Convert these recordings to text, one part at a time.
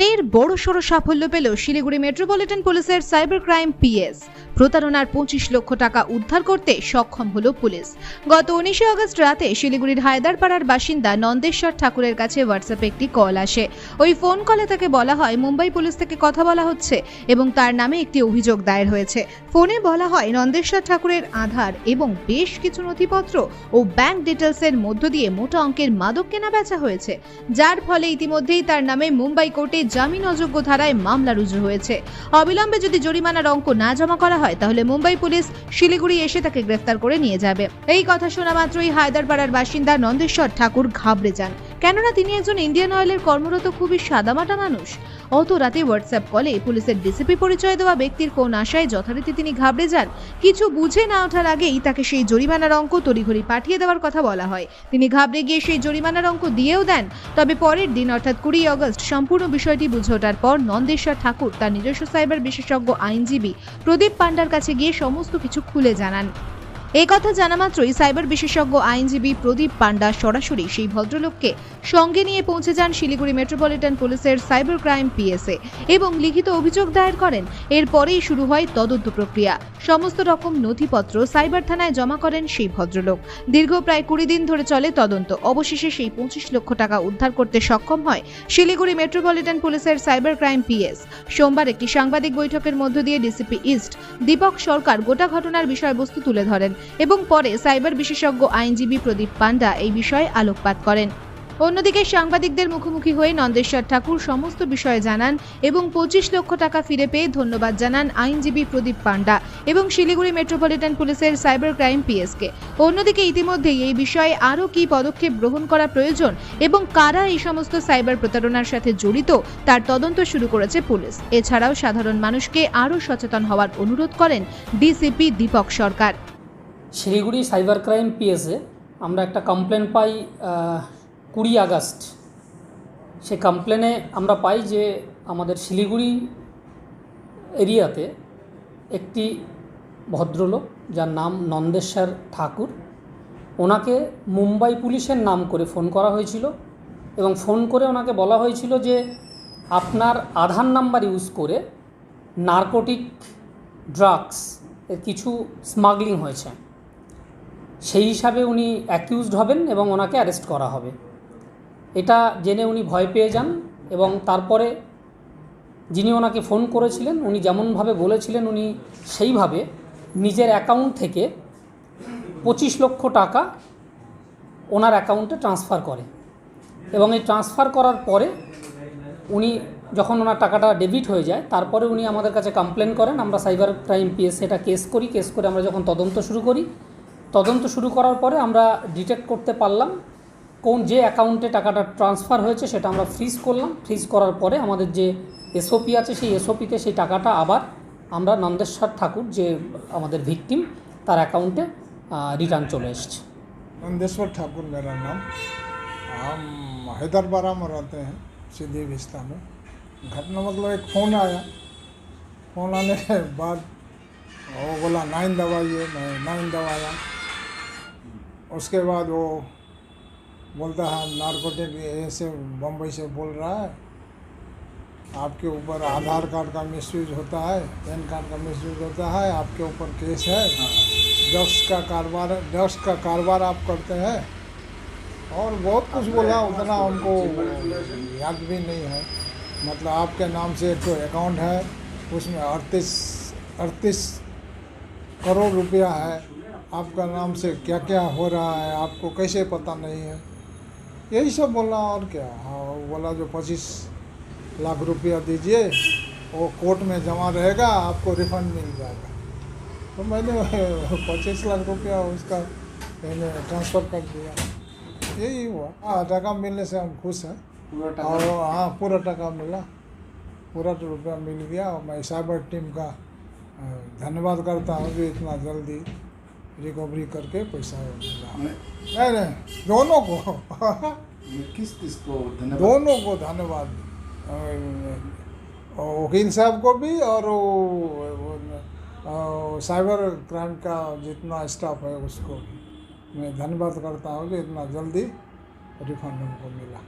এর বড়সড় সাফল্য পেল শিলিগুড়ি মেট্রোপলিটন পুলিশের সাইবার ক্রাইম পিএস। প্রতারণার পঁচিশ লক্ষ টাকা উদ্ধার করতে সক্ষম হল পুলিশ। গত উনিশে আগস্ট রাতে শিলিগুড়ির হায়দারপাড়ার বাসিন্দা নন্দেশ্বর ঠাকুরের কাছে হোয়াটসঅ্যাপে একটি কল আসে। ওই ফোন কলে তাকে বলা হয়, মুম্বাই পুলিশ থেকে কথা বলা হচ্ছে এবং তার নামে একটি অভিযোগ দায়ের হয়েছে। ফোনে বলা হয়, নন্দেশ্বর ঠাকুরের আধার এবং বেশ কিছু নথিপত্র ও ব্যাংক ডিটেলসের মধ্য দিয়ে মোটা অঙ্কের মাদক কেনা বেচা হয়েছে। যার ফলে ইতিমধ্যেই তার নামে মুম্বাই কোর্টে জামিন অযোগ্য ধারায় মামলা রুজু হয়েছে। অবিলম্বে যদি জরিমানার অঙ্ক না জমা করা হয়, তাহলে মুম্বাই পুলিশ শিলিগুড়ি এসে তাকে গ্রেফতার করে নিয়ে যাবে। এই কথা শোনা মাত্রই হায়দারপাড়ার বাসিন্দা নন্দেশ্বর ঠাকুর ঘাবড়ে যান। কেননা তিনি একজন ইন্ডিয়ান অয়েলের কর্মরত, খুবই সাদামাটা মানুষ। অত রাতে হোয়াটসঅ্যাপ কলে পুলিশের ডিসিপি পরিচয় দেওয়া ব্যক্তির কোন আশায় যথারীতি তিনি ঘাবড়ে যান, কিছু বুঝে না ওঠার আগেই তাকে সেই জরিমানার অঙ্ক তড়িঘড়ি পাঠিয়ে দেওয়ার কথা বলা হয়। তিনি ঘাবড়ে গিয়ে সেই জরিমানার অঙ্ক দিয়েও দেন, তবে পরের দিন, অর্থাৎ কুড়ি অগস্ট সম্পূর্ণ বিষয়টি বুঝে ওঠার পর নন্দেশ্বর ঠাকুর, তার নিজস্ব সাইবার বিশেষজ্ঞ আইনজীবী প্রদীপ পান্ডার কাছে গিয়ে সমস্ত কিছু খুলে জানান। এই কথা জানা মাত্রই সাইবার বিশেষজ্ঞ আইনজীবী প্রদীপ পান্ডা সরাসরি সেই ভদ্রলোককে সঙ্গে নিয়ে পৌঁছে যান শিলিগুড়ি মেট্রোপলিটন পুলিশের সাইবার ক্রাইম পিএসএ এবং লিখিত অভিযোগ দায়ের করেন। এরপরেই শুরু হয় তদন্ত প্রক্রিয়া। সমস্ত রকম নথিপত্র সাইবার থানায় জমা করেন সেই ভদ্রলোক। দীর্ঘ প্রায় কুড়ি দিন ধরে চলে তদন্ত। অবশেষে সেই পঁচিশ লক্ষ টাকা উদ্ধার করতে সক্ষম হয় শিলিগুড়ি মেট্রোপলিটন পুলিশের সাইবার ক্রাইম পিএস। সোমবার একটি সাংবাদিক বৈঠকের মধ্য দিয়ে ডিসিপি ইস্ট দীপক সরকার গোটা ঘটনার বিষয়বস্তু তুলে ধরেন। এবং পরে সাইবার বিশেষজ্ঞ আইনজীবী প্রদীপ পান্ডা এই বিষয়ে আলোকপাত করেন। অন্যদিকে সাংবাদিকদের মুখোমুখি হয়ে নন্দেশ্বর ঠাকুর সমস্ত বিষয়ে জানান এবং পঁচিশ লক্ষ টাকা ফিরে পেয়ে ধন্যবাদ জানান আইনজীবী প্রদীপ পান্ডা এবং শিলিগুড়ি মেট্রোপলিটন পুলিশের সাইবার ক্রাইম পিএসকে। অন্যদিকে ইতিমধ্যেই এই বিষয়ে আরও কী পদক্ষেপ গ্রহণ করা প্রয়োজন এবং কারা এই সমস্ত সাইবার প্রতারণার সাথে জড়িত তার তদন্ত শুরু করেছে পুলিশ। এছাড়াও সাধারণ মানুষকে আরও সচেতন হওয়ার অনুরোধ করেন DCP Dipak Sarkar. Siliguri cyber crime পিএসে আমরা একটা কমপ্লেন পাই কুড়ি আগস্ট। সে কমপ্লেনে আমরা পাই যে আমাদের শিলিগুড়ি এরিয়াতে একটি ভদ্রলোক যার নাম নন্দেশ্বর ঠাকুর, ওনাকে মুম্বাই পুলিশের নাম করে ফোন করা হয়েছিল এবং ফোন করে ওনাকে বলা হয়েছিল যে আপনার আধার নাম্বার ইউজ করে নার্কোটিক ড্রাগস এর কিছু স্মাগলিং হয়েছে। সেই হিসাবে উনি অ্যাকিউজড হবেন এবং ওনাকে অ্যারেস্ট করা হবে। এটা জেনে উনি ভয় পেয়ে যান এবং তারপরে যিনি ওনাকে ফোন করেছিলেন, উনি যেমনভাবে বলেছিলেন, উনি সেইভাবে নিজের অ্যাকাউন্ট থেকে পঁচিশ লক্ষ টাকা ওনার অ্যাকাউন্টে ট্রান্সফার করে। এবং এই ট্রান্সফার করার পরে উনি যখন ওনার টাকাটা ডেবিট হয়ে যায়, তারপরে উনি আমাদের কাছে কমপ্লেন করেন, আমরা সাইবার ক্রাইম পিএস এটা কেস করি কেস করে আমরা যখন তদন্ত শুরু করি তদন্ত শুরু করার পরে আমরা ডিটেক্ট করতে পারলাম কোন যে অ্যাকাউন্টে টাকাটা ট্রান্সফার হয়েছে সেটা আমরা ফ্রিজ করলাম ফ্রিজ করার পরে আমাদের যে এসওপি আছে সেই এসওপিতে সেই টাকাটা আবার আমরা নন্দেশ্বর ঠাকুর যে আমাদের ভিকটিম তার অ্যাকাউন্টে রিটার্ন চলে এসছে नंदेश्वर ठाकुर मेरा नाम हम हैदरबारा में रहते हैं सीधी विस्ता में घटना मतलब एक फ़ोन आया फ़ोन आने के बाद वो बोला नाइन दबाइए मैं नाइन दबाया उसके बाद वो बोलता है नारकोटिक ऐसे बम्बई से बोल रहा है। आपके ऊपर आधार कार्ड का मिसयूज होता है पैन कार्ड का मिसयूज होता है आपके ऊपर केस है। ड्रग्स का कारोबार ड्रग्स का कारोबार आप करते हैं। और बहुत कुछ बोला उतना उनको याद भी नहीं है। मतलब आपके नाम से एक तो अकाउंट है उसमें अड़तीस अड़तीस करोड़ रुपया है। आपका नाम से क्या क्या हो रहा है आपको कैसे पता नहीं है। यही सब बोला और क्या। हाँ बोला जो पच्चीस लाख रुपया दीजिए वो कोर्ट में जमा रहेगा आपको रिफंड मिल जाएगा। तो मैंने पच्चीस लाख रुपया उसका मैंने ट्रांसफ़र कर दिया। यही हुआ। हाँ टका मिलने से हम खुश हैं। और हाँ पूरा टका मिला। पूरा तो रुपया मिल गया और मैं साइबर टीम का धन्यवाद करता हूँ कि इतना जल्दी। रिकवरी करके पैसा मिला नहीं नहीं दोनों को किस किस को धन्यवाद दोनों को धन्यवाद अ, वकील साहब को भी और वो, वो, अ, साइबर क्राइम का जितना स्टाफ है उसको भी मैं धन्यवाद करता हूँ कि इतना जल्दी रिफंड हमको मिला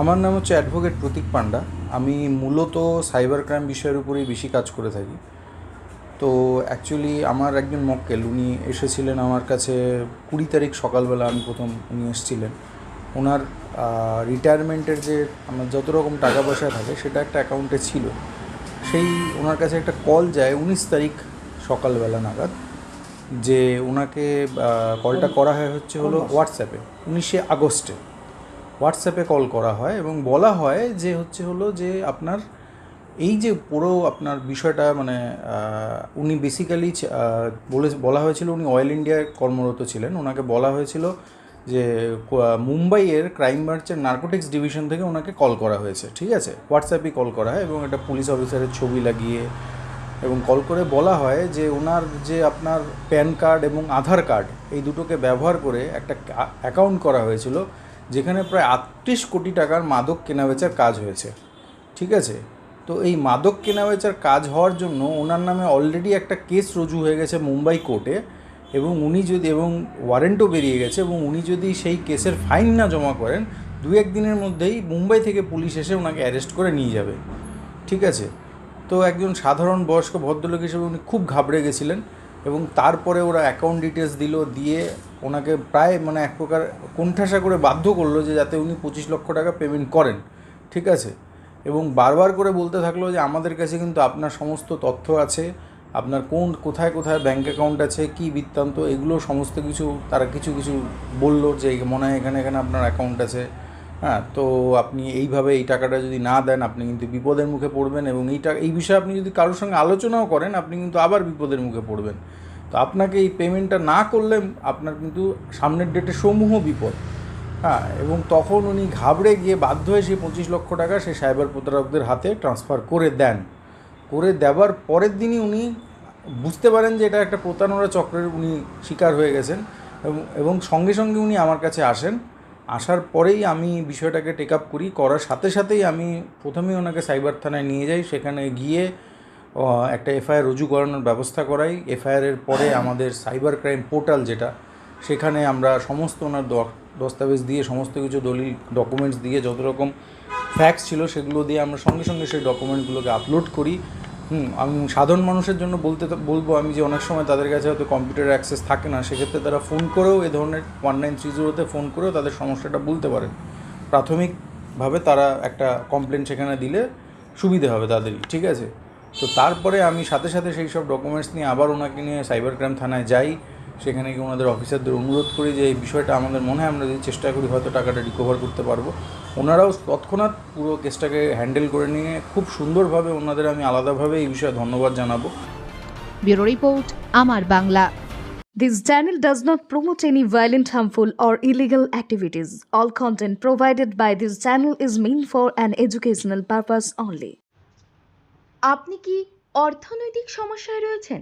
আমার নাম হচ্ছে অ্যাডভোকেট প্রতীক পান্ডা আমি মূলত সাইবার ক্রাইম বিষয়ের উপরেই বেশি কাজ করে থাকি তো অ্যাকচুয়ালি আমার একজন মক্কেল উনি এসেছিলেন আমার কাছে কুড়ি তারিখ সকালবেলা আমি প্রথম উনি এসেছিলেন। ওনার রিটায়ারমেন্টের যে আমার যত রকম টাকা পয়সা থাকে সেটা একটা অ্যাকাউন্টে ছিল। সেই ওনার কাছে একটা কল যায় উনিশ তারিখ সকালবেলা নাগাদ যে ওনাকে কলটা করা হয় হচ্ছে হলো হোয়াটসঅ্যাপে উনিশে আগস্টে। হোয়াটসঅ্যাপে কল করা হয় এবং বলা হয় যে হচ্ছে হলো যে আপনার এই যে পুরো আপনার বিষয়টা মানে উনি বেসিক্যালি বলে, বলা হয়েছিল উনি অয়েল ইন্ডিয়ায় কর্মরত ছিলেন। ওনাকে বলা হয়েছিল যে মুম্বাইয়ের ক্রাইম ব্রাঞ্চের নার্কোটিক্স ডিভিশন থেকে ওনাকে কল করা হয়েছে, ঠিক আছে? হোয়াটসঅ্যাপে কল করা হয় এবং এটা পুলিশ অফিসারের ছবি লাগিয়ে এবং কল করে বলা হয় যে, ওনার যে আপনার প্যান কার্ড এবং আধার কার্ড এই দুটোকে ব্যবহার করে একটা অ্যাকাউন্ট করা হয়েছিল, যেখানে প্রায় আটত্রিশ কোটি টাকার মাদক কেনাবেচার কাজ হয়েছে, ঠিক আছে? তো এই মাদক কেনাবেচার কাজ হওয়ার জন্য ওনার নামে অলরেডি একটা কেস রুজু হয়ে গেছে মুম্বাই কোর্টে এবং উনি যদি এবং ওয়ারেন্টও বেরিয়ে গেছে এবং উনি যদি সেই কেসের ফাইন না জমা করেন, দু এক দিনের মধ্যেই মুম্বাই থেকে পুলিশ এসে ওনাকে অ্যারেস্ট করে নিয়ে যাবে। ঠিক আছে? তো একজন সাধারণ বয়স্ক ভদ্রলোক হিসেবে উনি খুব ঘাবড়ে গেছিলেন এবং তারপরে ওরা অ্যাকাউন্ট ডিটেলস দিল, দিয়ে ওনাকে প্রায় মানে এক প্রকার কোণঠাসা করে বাধ্য করল যে যাতে উনি পঁচিশ লক্ষ টাকা পেমেন্ট করেন। ঠিক আছে? এবং বারবার করে বলতে থাকল যে আমাদের কাছে কিন্তু আপনার সমস্ত তথ্য আছে, আপনার কোন, কোথায় কোথায় ব্যাঙ্ক অ্যাকাউন্ট আছে, কী বৃত্তান্ত, এগুলো সমস্ত কিছু তারা কিছু কিছু বলল যে মনে হয় এখানে এখানে আপনার অ্যাকাউন্ট আছে। হ্যাঁ তো আপনি এইভাবে এই টাকাটা যদি না দেন, আপনি কিন্তু বিপদের মুখে পড়বেন এবং এই টাকা এই বিষয়ে আপনি যদি কারোর সঙ্গে আলোচনাও করেন, আপনি কিন্তু আবার বিপদের মুখে পড়বেন। তো আপনাকে এই পেমেন্টটা না করলে আপনার কিন্তু সামনের ডেটে সমূহ বিপদ। হ্যাঁ এবং তখন উনি ঘাবড়ে গিয়ে বাধ্য হয়ে সেই পঁচিশ লক্ষ টাকা সেই সাইবার প্রতারকদের হাতে ট্রান্সফার করে দেন। করে দেওয়ার পরের দিনই উনি বুঝতে পারেন যে এটা একটা প্রতারণা চক্রের উনি শিকার হয়ে গেছেন এবং সঙ্গে সঙ্গে উনি আমার কাছে আসেন। আসার পরেই আমি বিষয়টাকে টেক আপ করি। করার সাথে সাথেই আমি প্রথমেই ওনাকে সাইবার থানায় নিয়ে যাই। সেখানে গিয়ে একটা এফআইআর রুজু করানোর ব্যবস্থা করাই। এফআইআরের পরে আমাদের সাইবার ক্রাইম পোর্টাল যেটা সেখানে আমরা সমস্ত ওনার দস্তাবেজ দিয়ে, সমস্ত কিছু দলিল ডকুমেন্টস দিয়ে যত রকম ফ্যাক্স ছিল সেগুলো দিয়ে আমরা সঙ্গে সঙ্গে সেই ডকুমেন্টগুলোকে আপলোড করি। হুম, আমি সাধারণ মানুষের জন্য বলতে বলব আমি যে অনেক সময় তাদের কাছে হয়তো কম্পিউটার অ্যাক্সেস থাকে না, সেক্ষেত্রে তারা ফোন করেও এ ধরনের ওয়ান নাইন থ্রি জিরোতে ফোন করেও তাদের সমস্যাটা বলতে পারেন প্রাথমিকভাবে তারা একটা কমপ্লেন সেখানে দিলে সুবিধে হবে তাদেরই, ঠিক আছে? তো তারপরে আমি সাথে সাথে সেই সব ডকুমেন্টস নিয়ে আবার ওনাকে নিয়ে সাইবার ক্রাইম থানায় যাই। সেখানে গিয়ে ওনাদের অফিসারদের অনুরোধ করি যে এই বিষয়টা আমাদের মনে হয় আমরা যদি চেষ্টা করি হয়তো টাকাটা রিকভার করতে পারব ওনারাও তৎক্ষণাৎ পুরো কেসটাকে হ্যান্ডেল করে নিয়ে খুব সুন্দরভাবে ওনাদের আমি আলাদাভাবে এই বিষয়ে ধন্যবাদ জানাব ব্যুরো রিপোর্ট আমার Bangla This channel does not promote any violent, harmful, or illegal activities. All content provided by this channel is meant for an educational purpose only. আপনি কি অর্থনৈতিক সমস্যায় রয়েছেন